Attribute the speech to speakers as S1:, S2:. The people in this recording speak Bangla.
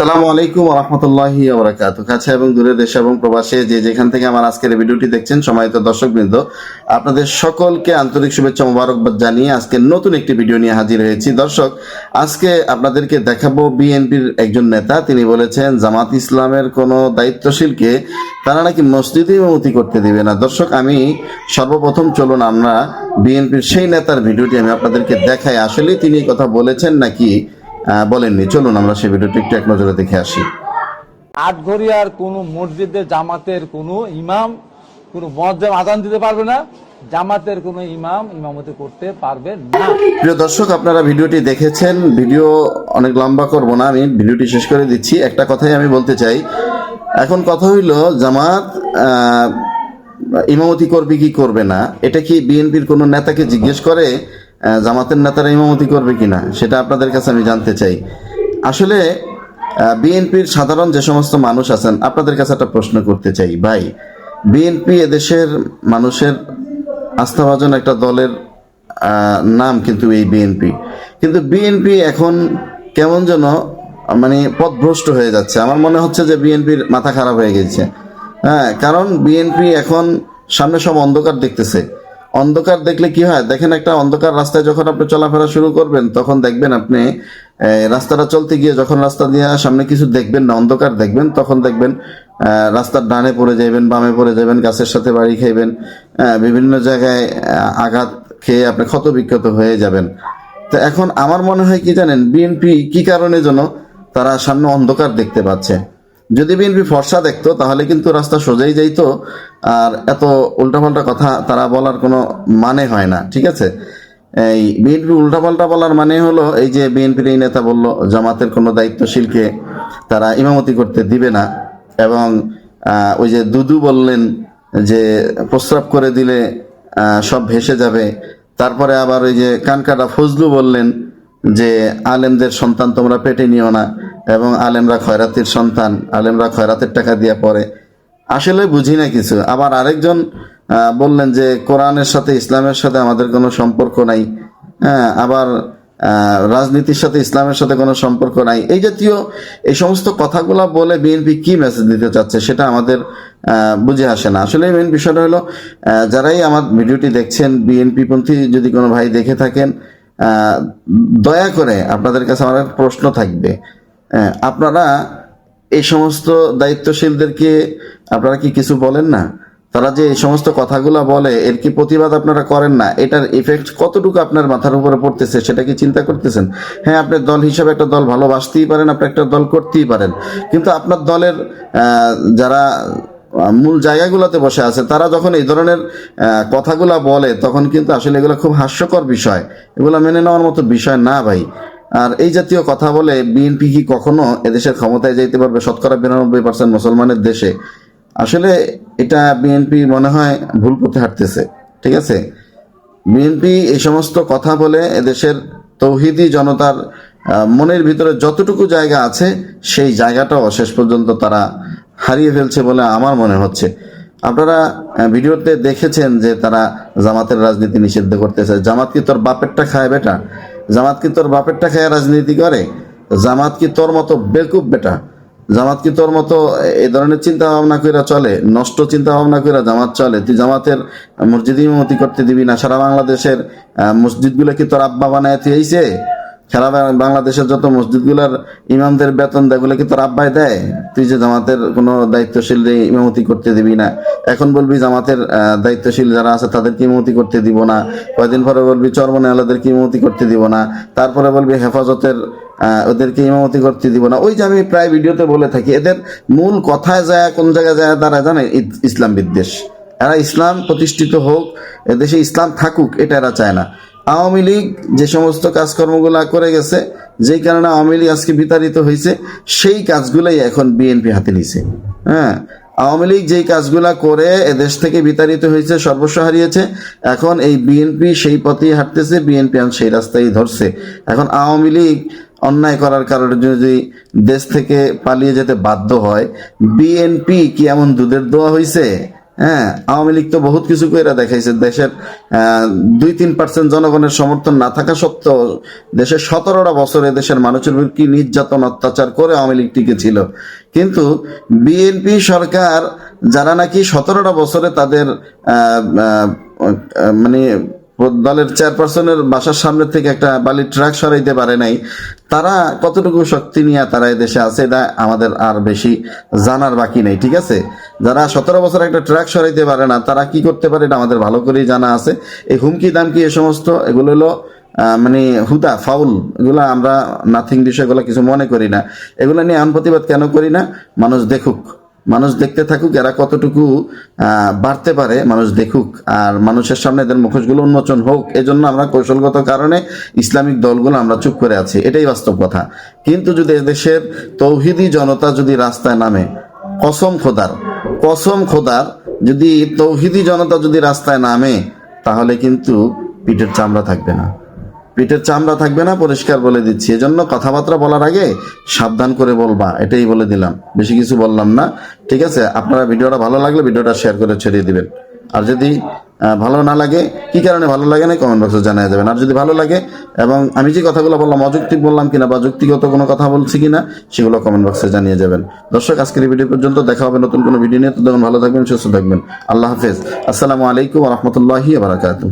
S1: সালামু আলাইকুম রহমতুল্লাহি ওবরাকাত কাছে এবং দূরে দেশে এবং প্রবাসে যে যেখান থেকে আমার আজকের ভিডিওটি দেখছেন, সম্মানিত দর্শকবৃন্দ, আপনাদের সকলকে আন্তরিক শুভেচ্ছা মোবারকবাদ জানিয়ে আজকে নতুন একটি ভিডিও নিয়ে হাজির হয়েছি। দর্শক, আজকে আপনাদেরকে দেখাবো বিএনপির একজন নেতা। তিনি বলেছেন, জামাত ইসলামের কোনো দায়িত্বশীলকে তারা নাকি মসজিদে ইমামতি করতে দিবে না। দর্শক, আমি সর্বপ্রথম চলুন আমরা বিএনপির সেই নেতার ভিডিওটি আমি আপনাদেরকে দেখাই। আসলে তিনি কথা বলেছেন নাকি বলেননি। চলুন আমরা সেই ভিডিওটি একটু এক নজরে দেখে আসি।
S2: আটঘরিয়ার কোন মসজিদে জামাতের কোন ইমাম কোন মজ্জাম আদান দিতে পারবে না জামাতের কোন ইমাম ইমামতি করতে পারবে না।
S1: প্রিয় দর্শক আপনারা ভিডিওটি দেখেছেন। ভিডিও অনেক লম্বা করব না আমি ভিডিওটি শেষ করে দিচ্ছি। একটা কথাই আমি বলতে চাই। এখন কথা হইল জামাত ইমামতি করবে কি করবে না? এটা কি বিএনপির কোনো নেতাকে জিজ্ঞেস করে? জামাতের নেতারা ইমামতি করবে কিনা, সেটা আপনাদের কাছে আমি জানতে চাই। আসলে বিএনপির সাধারণ যে সমস্ত মানুষ আছেন, আপনাদের কাছে একটা প্রশ্ন করতে চাই, ভাই, বিএনপি এদেশের মানুষের আস্থাভাজন একটা দলের নাম কিন্তু এই বিএনপি। কিন্তু বিএনপি এখন কেমন যেন মানে পথভ্রষ্ট হয়ে যাচ্ছে। আমার মনে হচ্ছে যে বিএনপির মাথা খারাপ হয়ে গেছে। হ্যাঁ কারণ বিএনপি এখন সামনে সব অন্ধকার দেখতেছে। অন্ধকার দেখলে কি হয়? দেখেন একটা অন্ধকার রাস্তায় যখন আপনি চলাফেরা শুরু করবেন, তখন দেখবেন আপনি রাস্তাটা চলতে গিয়ে যখন রাস্তা দিয়ে সামনে কিছু দেখবেন না, অন্ধকার দেখবেন, তখন দেখবেন রাস্তার ডানে পড়ে যাবেন বামে পড়ে যাবেন গাছের সাথে বাড়ি খাইবেন বিভিন্ন জায়গায় আঘাত খেয়ে আপনি ক্ষত বিক্ষত হয়ে যাবেন। তো এখন আমার মনে হয় কি জানেন, বিএনপি কি কারণে যেন তারা সামনে অন্ধকার দেখতে পাচ্ছে? যদি বিএনপি ফর্সা দেখতো, তাহলে কিন্তু রাস্তা সোজাই যাইতো। আর এত উল্টাপাল্টা কথা তারা বলার কোনো মানে হয় না, ঠিক আছে? এই বিএনপি উল্টাপাল্টা বলার মানে হলো, এই যে বিএনপির এই নেতা বলল, জামাতের কোনো দায়িত্বশীলকে তারা ইমামতি করতে দিবে না। এবং ওই যে দুদু বললেন যে প্রস্রাব করে দিলে সব ভেসে যাবে। তারপরে আবার ওই যে কানকাটা ফজলু বললেন যে, আলেমদের সন্তান তোমরা পেটে নিও না। এবং আলেমরা খয়রাতির সন্তান, আলেমরা খয়রাতের টাকা দিয়ে পড়ে। আসলে বুঝি না কিছু। আবার আরেকজন বললেন যে, কোরআনের সাথে ইসলামের সাথে আমাদের কোনো সম্পর্ক নাই। হ্যাঁ আবার রাজনীতির সাথে ইসলামের সাথে কোনো সম্পর্ক নাই। এই জাতীয় এই সমস্ত কথাগুলো বলে বিএনপি কি মেসেজ দিতে চাচ্ছে সেটা আমাদের বুঝে আসে না। আসলে মেন বিষয়টা হলো যারাই আমার ভিডিওটি দেখছেন বিএনপি পন্থী যদি কোনো ভাই দেখে থাকেন দয়া করে আপনাদের কাছে আমার প্রশ্ন থাকবে। আপনারা এই সমস্ত দায়িত্বশীলদেরকে আপনারা কি কিছু বলেন না? তারা যে এই সমস্ত কথাগুলো বলে, এর কি প্রতিবাদ আপনারা করেন না? এটার ইফেক্ট কতটুকু আপনার মাথার উপরে পড়তেছে, সেটা কি চিন্তা করতেছেন? হ্যাঁ আপনি দল হিসাবে একটা দল ভালোবাসতেই পারেন, আপনি একটা দল করতেই পারেন। কিন্তু আপনার দলের যারা মূল জায়গাগুলোতে বসে আছে, তারা যখন এই ধরনের কথাগুলা বলে, তখন কিন্তু আসলে এগুলো খুব হাস্যকর বিষয়। এগুলো মেনে নেওয়ার মতো বিষয় না ভাই। আর এই জাতীয় কথা বলে বিএনপি কি কখনো এদেশের ক্ষমতায় যাইতে পারবে? শতকরা বিরানব্বই পার্সেন্ট মুসলমানের দেশে। আসলে এটা বিএনপি মনে হয় ভুল পথে হাঁটতেছে, ঠিক আছে? বিএনপি এই সমস্ত কথা বলে এদেশের তৌহিদি জনতার মনের ভিতরে যতটুকু জায়গা আছে, সেই জায়গাটাও শেষ পর্যন্ত তারা হারিয়ে ফেলছে বলে আমার মনে হচ্ছে। আপনারা ভিডিওতে দেখেছেন যে তারা জামাতের রাজনীতি নিষিদ্ধ করতেছে। জামাত কি তোর বাপেরটা খায় বেটা? জামাত কি তোর বাপের টাকায় রাজনীতি করে? জামাত কি তোর মতো বেকুব বেটা? জামাত কি তোর মতো এই ধরনের চিন্তা ভাবনা করে চলে? নষ্ট চিন্তা ভাবনা করে জামাত চলে? তুই জামাতের মসজিদ ইমামতি করতে দিবি না? সারা বাংলাদেশের মসজিদগুলো কি তোর আব্বা বানায় তুই সারা বাংলাদেশের যত মসজিদগুলোর ইমামদের বেতন দেগুলো কি তোর আব্বাই দেয়? তুই যে জামাতের কোনো দায়িত্বশীল ইমামতি করতে দিবি না। এখন বলবি জামাতের দায়িত্বশীল যারা আছে তাদেরকে ইমামতি করতে দিব না? কয়দিন পরে বলবি চরমনে আলাদেরকে ইমামতি করতে দিব না? তারপরে বলবি হেফাজতের ওদেরকে ইমামতি করতে দিব না। ওই যে আমি প্রায় ভিডিওতে বলে থাকি, এদের মূল কথায় যায়, কোন জায়গায় যায় তারা জানে ইসলাম বিদ্বেষ। এরা ইসলাম প্রতিষ্ঠিত হোক এদেশে ইসলাম থাকুক, এটা এরা চায় না। আওয়ামী লীগ যে সমস্ত কাজকর্মগুলো করে গেছে, যেই কারণে আওয়ামী লীগ আজকে বিতাড়িত হয়েছে, সেই কাজগুলাই এখন বিএনপি হাতে নিছে হ্যাঁ আওয়ামী লীগ যেই কাজগুলা করে এদেশ থেকে বিতাড়িত হয়েছে, সর্বস্ব হারিয়েছে, এখন এই বিএনপি সেই পথেই হাঁটতেছে, বিএনপি এখন সেই রাস্তায় ধরছে। এখন আওয়ামী লীগ অন্যায় করার কারণে যদি দেশ থেকে পালিয়ে যেতে বাধ্য হয়, বিএনপি কি এমন দুধের দোয়া হয়েছে হ্যাঁ আওয়ামী লীগ তো বহুত কিছু করে দেখাইছে। দেশের দুই তিন পার্সেন্ট জনগণের সমর্থন না থাকা সত্ত্বেও দেশের সতেরোটা বছরে দেশের মানুষের কি নির্যাতন, অত্যাচার করে আওয়ামী লীগ টিকে ছিল কিন্তু বিএনপি সরকার, যারা নাকি সতেরোটা বছরে তাদের মানে দলের চেয়ারপারসনের বাসার সামনে থেকে একটা বালির ট্রাক সরাইতে পারে নাই। তারা কতটুকু শক্তি নিয়ে তারা দেশে আছে, এটা আমাদের আর বেশি জানার বাকি নেই, ঠিক আছে? যারা সতেরো বছর একটা ট্রাক সরাইতে পারে না, তারা কি করতে পারে এটা আমাদের ভালো করেই জানা আছে। এই হুমকি, দামকি, এ সমস্ত, এগুলো হলো মানে হুদা, ফাউল, এগুলো আমরা নাথিং বিষয়গুলো কিছু মনে করি না। এগুলো নিয়ে আন প্রতিবাদ কেন করি না? মানুষ দেখুক। মানুষ দেখতে থাকুক, এরা কতটুকু বাড়তে পারে মানুষ দেখুক। আর মানুষের সামনে এদের মুখোশগুলো উন্মোচন হোক, এজন্য আমরা কৌশলগত কারণে ইসলামিক দলগুলো আমরা চুপ করে আছি। এটাই বাস্তব কথা। কিন্তু যদি দেশের তৌহিদি জনতা যদি রাস্তায় নামে, কসম খোদার কসম খোদার, যদি তৌহিদি জনতা যদি রাস্তায় নামে, তাহলে কিন্তু পিঠের চামড়া থাকবে না। পিঠের চামড়া থাকবে না, পরিষ্কার বলে দিচ্ছি। এজন্য কথাবার্তা বলার আগে সাবধান করে বলবা, এটাই বলে দিলাম। বেশি কিছু বললাম না। ঠিক আছে? আপনারা ভিডিওটা ভালো লাগলে ভিডিওটা শেয়ার করে ছড়িয়ে দিবেন। আর যদি ভালো না লাগে, কি কারণে ভালো লাগে না কমেন্ট বক্সে জানিয়ে দেবেন। আর যদি ভালো লাগে, এবং আমি যে কথাগুলো বললাম, অযৌক্তিক বললাম কিনা বা যুক্তিগত কোনো কথা বলছি কিনা, সেগুলো কমেন্ট বক্সে জানিয়ে যাবেন। দর্শক, আজকের ভিডিও পর্যন্ত দেখা হবে নতুন কোনো ভিডিও নিয়ে। তো ভালো থাকবেন, সুস্থ থাকবেন। আল্লাহ হাফেজ। আসসালামু আলাইকুম রহমতুল্লাহি বারাকাতুহ।